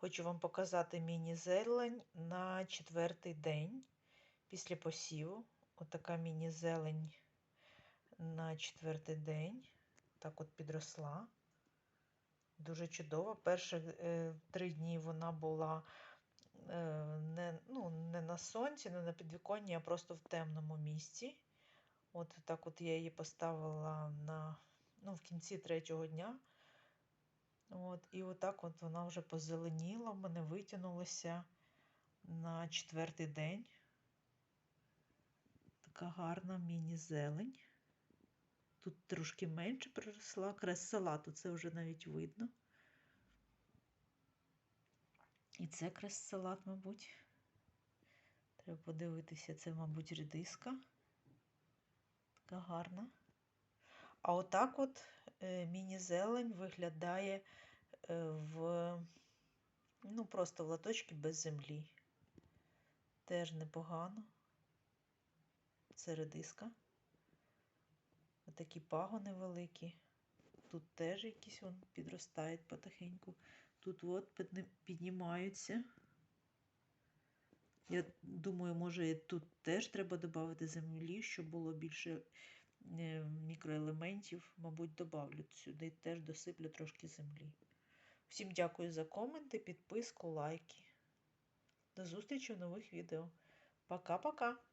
Хочу вам показати міні-зелень на четвертий день після посіву. Отака міні-зелень на четвертий день. Так от підросла. Дуже чудово. Перші е, три дні вона була е, не, ну, не на сонці, не на підвіконні, а просто в темному місці. От так от я її поставила на, ну, в кінці третього дня. От, і отак от вона вже позеленіла, в мене витягнулася на четвертий день. Така гарна міні-зелень. Тут трошки менше проросла, крес салату, це вже навіть видно. І це крес салат, мабуть. Треба подивитися, це, мабуть, редиска. Така гарна. А отак от міні-зелень виглядає е, в, ну, просто в латочки без землі. Теж непогано. Це редиска. Отакі пагони великі. Тут теж якісь вон підростають потихеньку. Тут от піднімаються. Я думаю, може тут теж треба додати землі, щоб було більше е, мікроелементів. Мабуть, добавлю сюди, теж досиплю трошки землі. Всім дякую за коменти, підписку, лайки. До зустрічі в нових відео. Пока-пока!